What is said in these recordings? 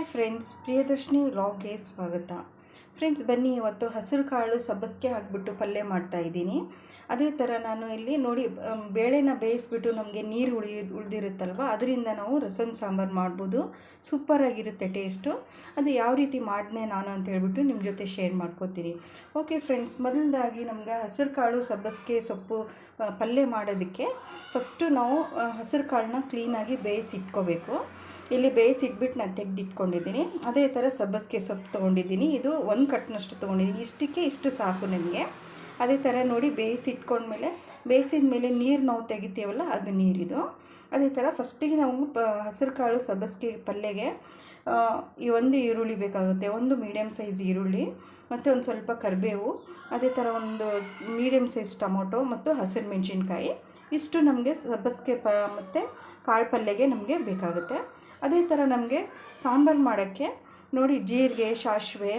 Hi friends, Priyadarshini ವ್ಲಾಗ್ಗೆ ಸ್ವಾಗತ. Friends, ಬನ್ನಿ, ಇವತ್ತು ಹಸಿರು ಕಾಳು ಸಬ್ಬಸ್ಗೆ ಹಾಕಿಬಿಟ್ಟು ಪಲ್ಯ ಮಾಡ್ತಾ ಇದ್ದೀನಿ. ಅದೇ ಥರ ನಾನು ಇಲ್ಲಿ ನೋಡಿ ಬೇಳೆನ ಬೇಯಿಸ್ಬಿಟ್ಟು ನಮಗೆ ನೀರು ಉಳಿ, ಉಳಿದಿರುತ್ತಲ್ವ, ಅದರಿಂದ ನಾವು ರಸಮ್ ಸಾಂಬಾರು ಮಾಡ್ಬೋದು. ಸೂಪರಾಗಿರುತ್ತೆ ಟೇಸ್ಟು. ಅದು ಯಾವ ರೀತಿ ಮಾಡಿದೆ ನಾನು ಅಂತ ಹೇಳ್ಬಿಟ್ಟು ನಿಮ್ಮ ಜೊತೆ ಶೇರ್ ಮಾಡ್ಕೋತೀನಿ. ಓಕೆ ಫ್ರೆಂಡ್ಸ್, ಮೊದಲದಾಗಿ ನಮ್ಗೆ ಹಸಿರು ಕಾಳು ಸಬ್ಬಸಿಗೆ ಸೊಪ್ಪು ಪಲ್ಯ ಮಾಡೋದಕ್ಕೆ ಫಸ್ಟು ನಾವು ಹಸಿರು ಕಾಳನ್ನ ಕ್ಲೀನಾಗಿ ಬೇಯಿಸಿ ಇಟ್ಕೋಬೇಕು ಇಲ್ಲಿ ಬೇಯಿಸಿಟ್ಬಿಟ್ಟು ನಾನು ತೆಗೆದಿಟ್ಕೊಂಡಿದ್ದೀನಿ. ಅದೇ ಥರ ಸಬ್ಬಸಿಗೆ ಸೊಪ್ಪು ತೊಗೊಂಡಿದ್ದೀನಿ. ಇದು ಒಂದು ಕಟ್ನಷ್ಟು ತೊಗೊಂಡಿದ್ದೀನಿ. ಇಷ್ಟಕ್ಕೆ ಇಷ್ಟು ಸಾಕು ನನಗೆ ಅದೇ ಥರ ನೋಡಿ ಬೇಯಿಸಿಟ್ಕೊಂಡ್ಮೇಲೆ ಬೇಯಿಸಿದ ಮೇಲೆ ನೀರು ನಾವು ತೆಗಿತೀವಲ್ಲ, ಅದು ನೀರಿದು. ಅದೇ ಥರ ಫಸ್ಟಿಗೆ ನಾವು ಪ ಹಸಿರು ಕಾಳು ಸಬ್ಬಸಿಗೆ ಪಲ್ಯಗೆ ಈ ಒಂದು ಈರುಳ್ಳಿ ಬೇಕಾಗುತ್ತೆ. ಒಂದು ಮೀಡಿಯಮ್ ಸೈಜ್ ಈರುಳ್ಳಿ, ಮತ್ತು ಒಂದು ಸ್ವಲ್ಪ ಕರಿಬೇವು, ಅದೇ ಥರ ಒಂದು ಮೀಡಿಯಮ್ ಸೈಜ್ ಟೊಮೊಟೊ ಮತ್ತು ಹಸಿರು ಮೆಣಸಿನ್ಕಾಯಿ. ಇಷ್ಟು ನಮಗೆ ಸಬ್ಬಸಿಗೆ ಪ, ಮತ್ತು ಕಾಳು ಪಲ್ಯಗೆ ನಮಗೆ ಬೇಕಾಗುತ್ತೆ. ಅದೇ ಥರ ನಮಗೆ ಸಾಂಬಾರು ಮಾಡೋಕ್ಕೆ ನೋಡಿ ಜೀರಿಗೆ ಸಾಸಿವೆ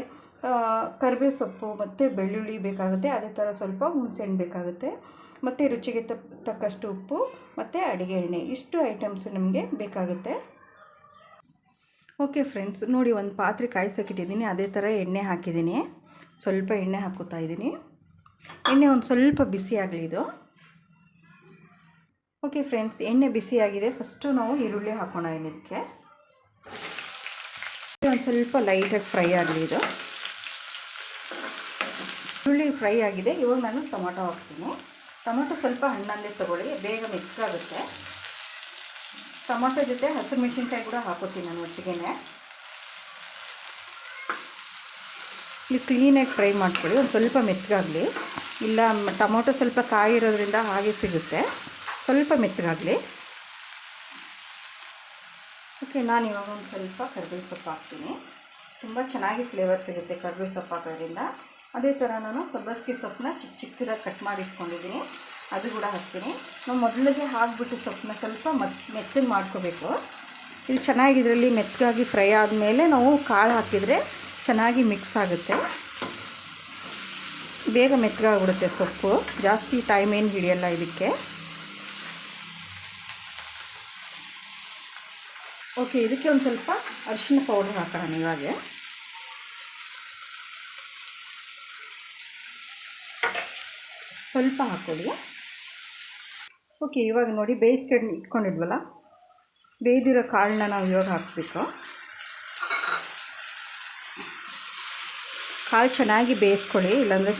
ಕರಿಬೇವು ಸೊಪ್ಪು ಮತ್ತು ಬೆಳ್ಳುಳ್ಳಿ ಬೇಕಾಗುತ್ತೆ. ಅದೇ ಥರ ಸ್ವಲ್ಪ ಹುಣಸೆಹಣ್ಣು ಬೇಕಾಗುತ್ತೆ. ಮತ್ತು ರುಚಿಗೆ ತಕ್ಕಷ್ಟು ಉಪ್ಪು ಮತ್ತು ಅಡುಗೆ ಎಣ್ಣೆ. ಇಷ್ಟು ಐಟಮ್ಸು ನಮಗೆ ಬೇಕಾಗುತ್ತೆ. ಓಕೆ ಫ್ರೆಂಡ್ಸ್, ನೋಡಿ ಒಂದು ಪಾತ್ರೆ ಕಾಯಿಸೋಕ್ಕಿಟ್ಟಿದ್ದೀನಿ ಅದೇ ಥರ ಎಣ್ಣೆ ಹಾಕಿದ್ದೀನಿ. ಸ್ವಲ್ಪ ಎಣ್ಣೆ ಹಾಕೋತಾ ಇದ್ದೀನಿ. ಎಣ್ಣೆ ಒಂದು ಸ್ವಲ್ಪ ಬಿಸಿ ಆಗಲಿ ಇದು. ಓಕೆ ಫ್ರೆಂಡ್ಸ್ ಎಣ್ಣೆ ಬಿಸಿಯಾಗಿದೆ ಫಸ್ಟು ನಾವು ಈರುಳ್ಳಿ ಹಾಕೋಣ ಇದಕ್ಕೆ ಒಂದು ಸ್ವಲ್ಪ ಲೈಟಾಗಿ ಫ್ರೈ ಆಗಲಿ ಇದು. ಈರುಳ್ಳಿ ಫ್ರೈ ಆಗಿದೆ. ಇವಾಗ ನಾನು ಟೊಮೊಟೊ ಹಾಕ್ತೀನಿ. ಟೊಮೊಟೊ ಸ್ವಲ್ಪ ಹಣ್ಣಲ್ಲೇ ತೊಗೊಳ್ಳಿ, ಬೇಗ ಮಿಕ್ಸ್ ಆಗುತ್ತೆ. ಟೊಮೊಟೊ ಜೊತೆ ಹಸಿರು ಮೆಣಸಿನ್ಕಾಯಿ ಕೂಡ ಹಾಕೋತೀನಿ ನಾನು ಒಟ್ಟಿಗೆನೆ. ಇಲ್ಲಿ ಕ್ಲೀನಾಗಿ ಫ್ರೈ ಮಾಡ್ಕೊಳ್ಳಿ. ಒಂದು ಸ್ವಲ್ಪ ಮೆತ್ತಗಾಗಲಿ ಇಲ್ಲ, ಟೊಮೊಟೊ ಸ್ವಲ್ಪ ಕಾಯಿ ಇರೋದ್ರಿಂದ ಹಾಗೆ ಸಿಗುತ್ತೆ. ಸ್ವಲ್ಪ ಮೆತ್ತಗಾಗಲಿ. ಓಕೆ ನಾನು ಇವಾಗ ಒಂದು ಸ್ವಲ್ಪ ಕರ್ಬೇವು ಸೊಪ್ಪು ಹಾಕ್ತೀನಿ. ತುಂಬ ಚೆನ್ನಾಗಿ ಫ್ಲೇವರ್ ಸಿಗುತ್ತೆ ಕರ್ಬೇವು ಸೊಪ್ಪು ಹಾಕೋದ್ರಿಂದ. ಅದೇ ಥರ ನಾನು ಸಬ್ಬಸ್ಕಿ ಸೊಪ್ಪನ್ನ ಚಿಕ್ಕ ಚಿಕ್ಕದಾಗಿ ಕಟ್ ಮಾಡಿ ಇಟ್ಕೊಂಡಿದ್ದೀನಿ. ಅದು ಕೂಡ ಹಾಕ್ತೀನಿ. ನಾವು ಮೊದಲಿಗೆ ಹಾಕ್ಬಿಟ್ಟು ಸೊಪ್ಪನ್ನ ಸ್ವಲ್ಪ ಮತ್, ಮೆತ್ತಗೆ ಮಾಡ್ಕೋಬೇಕು. ಇದು ಚೆನ್ನಾಗಿ ಇದರಲ್ಲಿ ಮೆತ್ತಗಾಗಿ ಫ್ರೈ ಆದಮೇಲೆ ನಾವು ಕಾಳು ಹಾಕಿದರೆ ಚೆನ್ನಾಗಿ ಮಿಕ್ಸ್ ಆಗುತ್ತೆ. ಬೇಗ ಮೆತ್ತಗಾಗ್ಬಿಡುತ್ತೆ ಸೊಪ್ಪು. ಜಾಸ್ತಿ ಟೈಮ್ ಏನು ಹಿಡಿಯಲ್ಲ ಇದಕ್ಕೆ. ಓಕೆ, ಇದಕ್ಕೆ ಒಂದು ಸ್ವಲ್ಪ ಅರಿಶಿನ ಪೌಡರ್ ಹಾಕೋಣ ಇವಾಗ. ಸ್ವಲ್ಪ ಹಾಕ್ಕೊಳ್ಳಿ ಓಕೆ, ಇವಾಗ ನೋಡಿ ಬೇಯಿಸ್ಕೊಂಡು ಇಟ್ಕೊಂಡಿದ್ವಲ್ಲ? ಬೇಯ್ದಿರೋ ಕಾಳನ್ನ ನಾವು ಇವಾಗ ಹಾಕಬೇಕು. ಕಾಳು ಚೆನ್ನಾಗಿ ಬೇಯಿಸ್ಕೊಳ್ಳಿ, ಇಲ್ಲಾಂದರೆ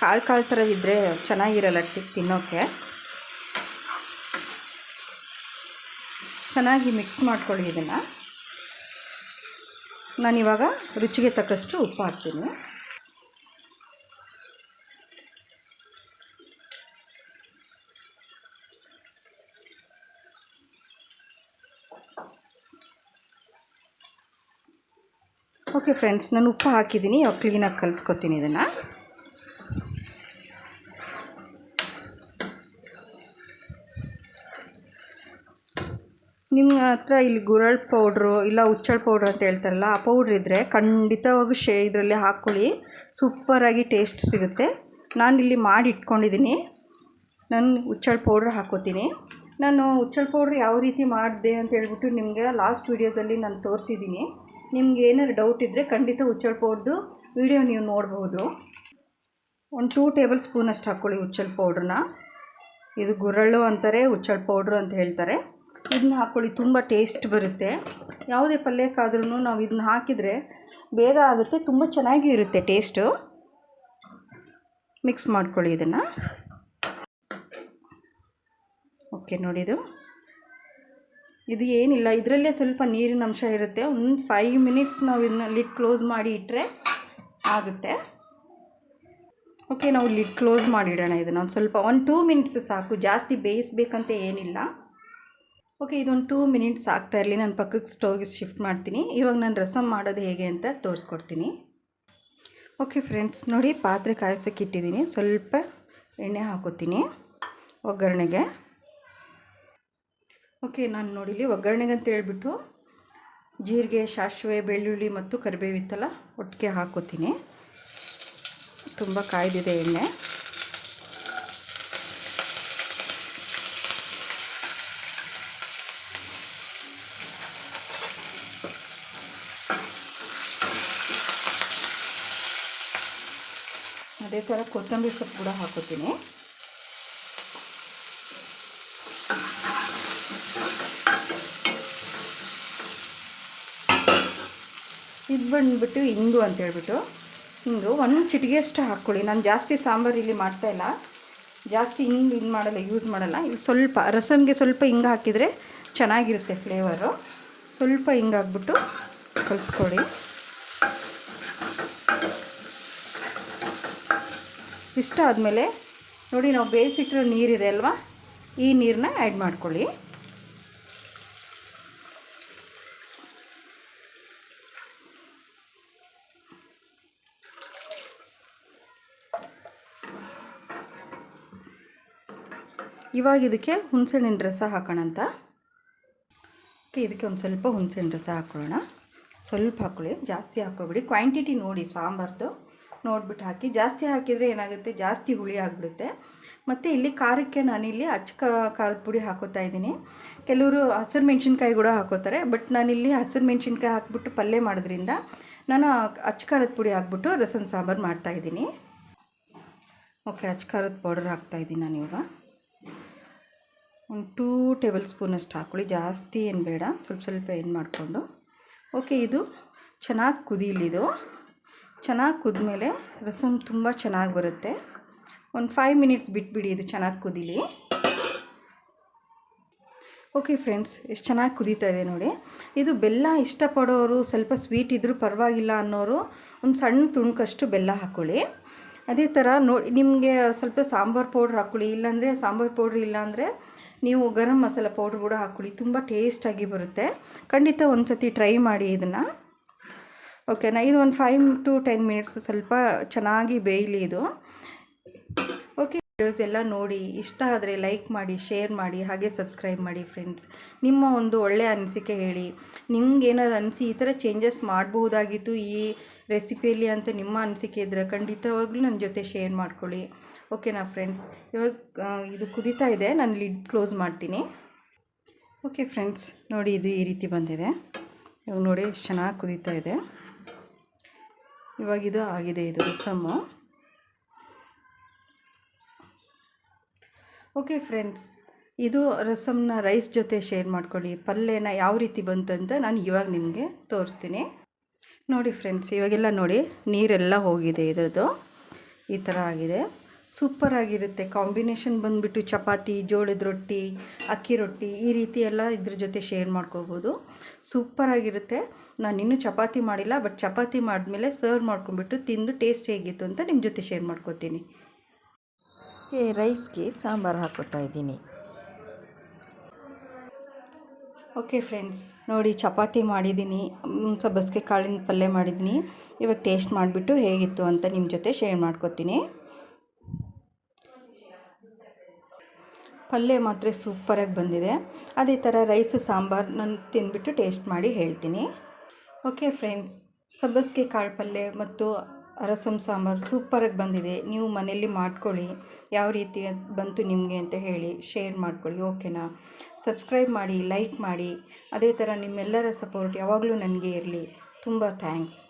ಕಾಳು ಕಾಳು ಥರ ಇದ್ದರೆ ಚೆನ್ನಾಗಿರಲ್ಲ ತಿನ್ನೋಕ್ಕೆ ಚೆನ್ನಾಗಿ ಮಿಕ್ಸ್ ಮಾಡ್ಕೊಳ್ಳಿ ಇದನ್ನು. ನಾನಿವಾಗ ರುಚಿಗೆ ತಕ್ಕಷ್ಟು ಉಪ್ಪು ಹಾಕ್ತೀನಿ. ಓಕೆ ಫ್ರೆಂಡ್ಸ್ ನಾನು ಉಪ್ಪು ಹಾಕಿದ್ದೀನಿ ಕ್ಲೀನಾಗಿ ಕಲಿಸ್ಕೊತೀನಿ ಇದನ್ನು. ನಿಮ್ಮ ಹತ್ರ ಇಲ್ಲಿ ಗುರಳ್ ಪೌಡ್ರು ಇಲ್ಲ ಹುಚ್ಚಳ ಪೌಡ್ರ್ ಅಂತ ಹೇಳ್ತಾರಲ್ಲ, ಆ ಪೌಡ್ರ್ ಇದ್ದರೆ ಖಂಡಿತವಾಗೂ ಶೇ, ಇದರಲ್ಲಿ ಹಾಕ್ಕೊಳ್ಳಿ. ಸೂಪರಾಗಿ ಟೇಸ್ಟ್ ಸಿಗುತ್ತೆ. ನಾನು ಇಲ್ಲಿ ಮಾಡಿ ಇಟ್ಕೊಂಡಿದ್ದೀನಿ ನಾನು ಹುಚ್ಚಳ ಪೌಡ್ರ್ ಹಾಕೋತೀನಿ ನಾನು ಹುಚ್ಚಳ ಪೌಡ್ರ್ ಯಾವ ರೀತಿ ಮಾಡಿದೆ ಅಂತ ಹೇಳ್ಬಿಟ್ಟು ನಿಮಗೆ ಲಾಸ್ಟ್ ವೀಡಿಯೋದಲ್ಲಿ ನಾನು ತೋರಿಸಿದ್ದೀನಿ ನಿಮ್ಗೆ ಏನಾದ್ರು ಡೌಟ್ ಇದ್ದರೆ ಖಂಡಿತ ಹುಚ್ಚಳ ಪೌಡ್ರ್ದು ವೀಡಿಯೋ ನೀವು ನೋಡ್ಬೋದು. ಒಂದು ಟೂ ಟೇಬಲ್ ಸ್ಪೂನಷ್ಟು ಹಾಕ್ಕೊಳ್ಳಿ ಹುಚ್ಚಳ ಪೌಡ್ರನ್ನ ಇದು ಗುರಳ್ಳು ಅಂತಾರೆ, ಹುಚ್ಚಳ ಪೌಡ್ರು ಅಂತ ಹೇಳ್ತಾರೆ. ಇದನ್ನ ಹಾಕ್ಕೊಳ್ಳಿ ತುಂಬ ಟೇಸ್ಟ್ ಬರುತ್ತೆ. ಯಾವುದೇ ಪಲ್ಯಕ್ಕಾದ್ರೂ ನಾವು ಇದನ್ನ ಹಾಕಿದರೆ ಬೇಗ ಆಗುತ್ತೆ, ತುಂಬ ಚೆನ್ನಾಗಿ ಇರುತ್ತೆ ಟೇಸ್ಟು ಮಿಕ್ಸ್ ಮಾಡ್ಕೊಳ್ಳಿ ಇದನ್ನು. ಓಕೆ ನೋಡಿದು ಇದು. ಏನಿಲ್ಲ, ಇದರಲ್ಲೇ ಸ್ವಲ್ಪ ನೀರಿನ ಅಂಶ ಇರುತ್ತೆ. ಒಂದು ಫೈವ್ ಮಿನಿಟ್ಸ್ ನಾವು ಇದನ್ನ ಲಿಡ್ ಕ್ಲೋಸ್ ಮಾಡಿ ಇಟ್ಟರೆ ಆಗುತ್ತೆ. ಓಕೆ ನಾವು ಲಿಡ್ ಕ್ಲೋಸ್ ಮಾಡಿಡೋಣ ಇದನ್ನು. ಒಂದು ಸ್ವಲ್ಪ, ಒಂದು ಟೂ ಮಿನಿಟ್ಸ್ ಸಾಕು. ಜಾಸ್ತಿ ಬೇಯಿಸ್ಬೇಕಂತ ಏನಿಲ್ಲ. ಓಕೆ, ಇದೊಂದು ಟೂ ಮಿನಿಟ್ಸ್ ಆಗ್ತಾ ಇರಲಿ. ನಾನು ಪಕ್ಕಕ್ಕೆ ಸ್ಟೋವ್ಗೆ ಶಿಫ್ಟ್ ಮಾಡ್ತೀನಿ. ಇವಾಗ ನಾನು ರಸಮ್ ಮಾಡೋದು ಹೇಗೆ ಅಂತ ತೋರಿಸ್ಕೊಡ್ತೀನಿ. ಓಕೆ ಫ್ರೆಂಡ್ಸ್ ನೋಡಿ ಪಾತ್ರೆ ಕಾಯಿಸೋಕೆ ಇಟ್ಟಿದ್ದೀನಿ. ಸ್ವಲ್ಪ ಎಣ್ಣೆ ಹಾಕೋತೀನಿ ಒಗ್ಗರಣೆಗೆ. ಓಕೆ, ನಾನು ನೋಡಿಲಿ ಒಗ್ಗರಣೆಗೆ ಅಂತ ಹೇಳ್ಬಿಟ್ಟು ಜೀರಿಗೆ, ಸಾಸಿವೆ, ಬೆಳ್ಳುಳ್ಳಿ ಮತ್ತು ಕರಿಬೇವಿತ್ತಲ್ಲ, ಒಟ್ಟಿಗೆ ಹಾಕೋತೀನಿ. ತುಂಬ ಕಾಯ್ದಿದೆ ಎಣ್ಣೆ. ಅದೇ ಥರ ಕೊತ್ತಂಬರಿ ಸೊಪ್ಪು ಕೂಡ ಹಾಕೋತೀನಿ. ಇದು ಬಂದುಬಿಟ್ಟು ಅಂತ ಹೇಳ್ಬಿಟ್ಟು. ಹಿಂಗು ಒಂದು ಚಿಟಿಗೆಯಷ್ಟು ಹಾಕ್ಕೊಳ್ಳಿ. ನಾನು ಜಾಸ್ತಿ ಸಾಂಬಾರು ಇಲ್ಲಿ ಮಾಡ್ತಾಯಿಲ್ಲ ಜಾಸ್ತಿ ಹಿಂಗೆ ಇದು ಮಾಡಲ್ಲ ಯೂಸ್ ಮಾಡಲ್ಲ. ಇಲ್ಲಿ ಸ್ವಲ್ಪ ರಸಮ್ಗೆ ಸ್ವಲ್ಪ ಹಿಂಗೆ ಹಾಕಿದರೆ ಚೆನ್ನಾಗಿರುತ್ತೆ ಫ್ಲೇವರು ಸ್ವಲ್ಪ ಹಿಂಗೆ ಹಾಕ್ಬಿಟ್ಟು ಕಲಿಸ್ಕೊಳ್ಳಿ. ಇಷ್ಟ ಆದಮೇಲೆ ನೋಡಿ ನಾವು ಬೇಯಿಸಿಟ್ಟಿರೋ ನೀರಿದೆ ಅಲ್ವಾ? ಈ ನೀರನ್ನ ಆ್ಯಡ್ ಮಾಡ್ಕೊಳ್ಳಿ. ಇವಾಗ ಇದಕ್ಕೆ ಹುಣಸೆಹಣ್ಣಿನ ರಸ ಹಾಕೋಣ ಅಂತ. ಓಕೆ, ಇದಕ್ಕೆ ಒಂದು ಸ್ವಲ್ಪ ಹುಣಸೆಹಣ್ಣು ರಸ ಹಾಕ್ಕೊಳ್ಳೋಣ ಸ್ವಲ್ಪ ಹಾಕ್ಕೊಳ್ಳಿ ಜಾಸ್ತಿ ಹಾಕ್ಕೊಬಿಡಿ. ಕ್ವಾಂಟಿಟಿ ನೋಡಿ, ಸಾಂಬಾರ್ದು. ನೋಡ್ಬಿಟ್ಟು ಹಾಕಿ. ಜಾಸ್ತಿ ಹಾಕಿದರೆ ಏನಾಗುತ್ತೆ? ಜಾಸ್ತಿ ಹುಳಿ ಆಗಿಬಿಡುತ್ತೆ. ಮತ್ತು ಇಲ್ಲಿ ಖಾರಕ್ಕೆ ನಾನಿಲ್ಲಿ ಅಚ್ಚ ಖಾರದ ಪುಡಿ ಹಾಕೋತಾ ಇದ್ದೀನಿ. ಕೆಲವರು ಹಸಿರು ಮೆಣಸಿನ್ಕಾಯಿ ಕೂಡ ಹಾಕೋತಾರೆ. ಬಟ್ ನಾನಿಲ್ಲಿ ಹಸಿರು ಮೆಣಸಿನ್ಕಾಯಿ ಹಾಕ್ಬಿಟ್ಟು ಪಲ್ಯ ಮಾಡೋದ್ರಿಂದ ನಾನು ಅಚ್ಚ ಖಾರದ ಪುಡಿ ಹಾಕ್ಬಿಟ್ಟು ರಸಮ್ ಸಾಂಬಾರು ಮಾಡ್ತಾಯಿದ್ದೀನಿ ಓಕೆ, ಅಚ್ಚ ಖಾರದ ಪೌಡರ್ ಹಾಕ್ತಾಯಿದ್ದೀನಿ ನಾನು ಇವಾಗ. ಒಂದು ಟೂ ಟೇಬಲ್ ಸ್ಪೂನಷ್ಟು ಹಾಕ್ಕೊಳ್ಳಿ ಜಾಸ್ತಿ ಏನು ಬೇಡ. ಸ್ವಲ್ಪ ಸ್ವಲ್ಪ ಏನು ಮಾಡಿಕೊಂಡು. ಓಕೆ, ಇದು ಚೆನ್ನಾಗಿ ಕುದೀಲಿದು ಚೆನ್ನಾಗಿ ಕುದ್ಮೇಲೆ ರಸಮ್ ತುಂಬ ಚೆನ್ನಾಗಿ ಬರುತ್ತೆ. ಒಂದು ಫೈವ್ ಮಿನಿಟ್ಸ್ ಬಿಟ್ಬಿಡಿ ಇದು ಚೆನ್ನಾಗಿ ಕುದೀಲಿ. ಓಕೆ ಫ್ರೆಂಡ್ಸ್ ಎಷ್ಟು ಚೆನ್ನಾಗಿ ಕುದೀತಾ ಇದೆ ನೋಡಿ. ಇದು ಬೆಲ್ಲ ಇಷ್ಟಪಡೋರು ಸ್ವಲ್ಪ ಸ್ವೀಟ್ ಇದ್ದರೂ ಪರವಾಗಿಲ್ಲ ಅನ್ನೋರು ಒಂದು ಸಣ್ಣ ತುಣುಕಷ್ಟು ಬೆಲ್ಲ ಹಾಕ್ಕೊಳ್ಳಿ ಅದೇ ಥರ ನೋಡಿ, ನಿಮಗೆ ಸ್ವಲ್ಪ ಸಾಂಬಾರು ಪೌಡ್ರ್ ಹಾಕ್ಕೊಳ್ಳಿ ಇಲ್ಲಾಂದರೆ ಸಾಂಬಾರು ಪೌಡ್ರ್ ಇಲ್ಲಾಂದರೆ ನೀವು ಗರಂ ಮಸಾಲೆ ಪೌಡ್ರ್ ಕೂಡ ಹಾಕ್ಕೊಳ್ಳಿ ತುಂಬ ಟೇಸ್ಟಾಗಿ ಬರುತ್ತೆ. ಖಂಡಿತ ಒಂದು ಸತಿ ಟ್ರೈ ಮಾಡಿ ಇದನ್ನು. ಓಕೆನಾ ಇದು ಒಂದು ಫೈವ್ ಟು ಟೆನ್ ಮಿನಿಟ್ಸ್ ಸ್ವಲ್ಪ ಚೆನ್ನಾಗಿ ಬೇಯಲಿ ಇದು. ಓಕೆ ವಿಡಿಯೋಸ್ ಎಲ್ಲ ನೋಡಿ, ಇಷ್ಟ ಆದರೆ ಲೈಕ್ ಮಾಡಿ ಶೇರ್ ಮಾಡಿ, ಹಾಗೆ ಸಬ್ಸ್ಕ್ರೈಬ್ ಮಾಡಿ ಫ್ರೆಂಡ್ಸ್ ನಿಮ್ಮ ಒಂದು ಒಳ್ಳೆಯ ಅನಿಸಿಕೆ ಹೇಳಿ, ನಿಮ್ಗೆ ಏನಾರು ಅನಿಸಿ, ಈ ಥರ ಚೇಂಜಸ್ ಮಾಡಬಹುದಾಗಿತ್ತು ಈ ರೆಸಿಪಿಯಲ್ಲಿ ಅಂತ ನಿಮ್ಮ ಅನಿಸಿಕೆ ಇದ್ದರೆ ಖಂಡಿತವಾಗ್ಲೂ ನನ್ನ ಜೊತೆ ಶೇರ್ ಮಾಡ್ಕೊಳ್ಳಿ. ಓಕೆನಾ ಫ್ರೆಂಡ್ಸ್ ಇವಾಗ ಇದು ಕುದೀತಾ ಇದೆ, ನಾನು ಲಿಡ್ ಕ್ಲೋಸ್ ಮಾಡ್ತೀನಿ. ಓಕೆ ಫ್ರೆಂಡ್ಸ್ ನೋಡಿ ಇದು ಈ ರೀತಿ ಬಂದಿದೆ. ಇವಾಗ ನೋಡಿ, ಚೆನ್ನಾಗಿ ಕುದೀತಾ ಇದೆ. ಇವಾಗ ಇದು ಆಗಿದೆ, ಇದು ರಸಮ್ಮು ಓಕೆ ಫ್ರೆಂಡ್ಸ್ ಇದು ರಸಮ್ನ ರೈಸ್ ಜೊತೆ ಶೇರ್ ಮಾಡ್ಕೊಳ್ಳಿ. ಪಲ್ಯನ ಯಾವ ರೀತಿ ಬಂತು ಅಂತ ನಾನು ಇವಾಗ ನಿಮಗೆ ತೋರಿಸ್ತೀನಿ. ನೋಡಿ ಫ್ರೆಂಡ್ಸ್ ಇವಾಗೆಲ್ಲ ನೋಡಿ, ನೀರೆಲ್ಲ ಹೋಗಿದೆ ಇದರದ್ದು. ಈ ಥರ ಆಗಿದೆ. ಸೂಪರಾಗಿರುತ್ತೆ ಕಾಂಬಿನೇಷನ್ ಬಂದುಬಿಟ್ಟು ಚಪಾತಿ ಜೋಳದ ರೊಟ್ಟಿ ಅಕ್ಕಿ ರೊಟ್ಟಿ ಈ ರೀತಿ ಎಲ್ಲ ಇದ್ರ ಜೊತೆ ಶೇರ್ ಮಾಡ್ಕೋಬೋದು. ಸೂಪರಾಗಿರುತ್ತೆ ನಾನು ಇನ್ನೂ ಚಪಾತಿ ಮಾಡಿಲ್ಲ ಬಟ್ ಚಪಾತಿ ಮಾಡಿದ್ಮೇಲೆ ಸರ್ವ್ ಮಾಡ್ಕೊಂಬಿಟ್ಟು ತಿಂದು ಟೇಸ್ಟ್ ಹೇಗಿತ್ತು ಅಂತ ನಿಮ್ಮ ಜೊತೆ ಶೇರ್ ಮಾಡ್ಕೋತೀನಿ. ರೈಸ್ಗೆ ಸಾಂಬಾರು ಹಾಕೋತಾ ಇದ್ದೀನಿ. ಓಕೆ ಫ್ರೆಂಡ್ಸ್ ನೋಡಿ ಚಪಾತಿ ಮಾಡಿದ್ದೀನಿ. ಸಬ್ಬಸಿಗೆ ಕಾಳಿನ ಪಲ್ಯ ಮಾಡಿದ್ದೀನಿ. ಇವಾಗ ಟೇಸ್ಟ್ ಮಾಡಿಬಿಟ್ಟು ಹೇಗಿತ್ತು ಅಂತ ನಿಮ್ಮ ಜೊತೆ ಶೇರ್ ಮಾಡ್ಕೋತೀನಿ. ಪಲ್ಯ ಮಾತ್ರ ಸೂಪರಾಗಿ ಬಂದಿದೆ. ಅದೇ ಥರ ರೈಸ್ ಸಾಂಬಾರು ನಾನು ತಿಂದ್ಬಿಟ್ಟು ಟೇಸ್ಟ್ ಮಾಡಿ ಹೇಳ್ತೀನಿ. ಓಕೆ ಫ್ರೆಂಡ್ಸ್ ಸಬ್ಬಸಿಗೆ ಕಾಳು ಪಲ್ಯ ಮತ್ತು ರಸಮ್ ಸಾಂಬಾರು ಸೂಪರಾಗಿ ಬಂದಿದೆ. ನೀವು ಮನೆಯಲ್ಲಿ ಮಾಡ್ಕೊಳ್ಳಿ. ಯಾವ ರೀತಿ ಬಂತು ನಿಮಗೆ ಅಂತ ಹೇಳಿ ಶೇರ್ ಮಾಡ್ಕೊಳ್ಳಿ ಓಕೆನಾ ಸಬ್ಸ್ಕ್ರೈಬ್ ಮಾಡಿ ಲೈಕ್ ಮಾಡಿ. ಅದೇ ಥರ ನಿಮ್ಮೆಲ್ಲರ ಸಪೋರ್ಟ್ ಯಾವಾಗಲೂ ನನಗೆ ಇರಲಿ. ತುಂಬ ಥ್ಯಾಂಕ್ಸ್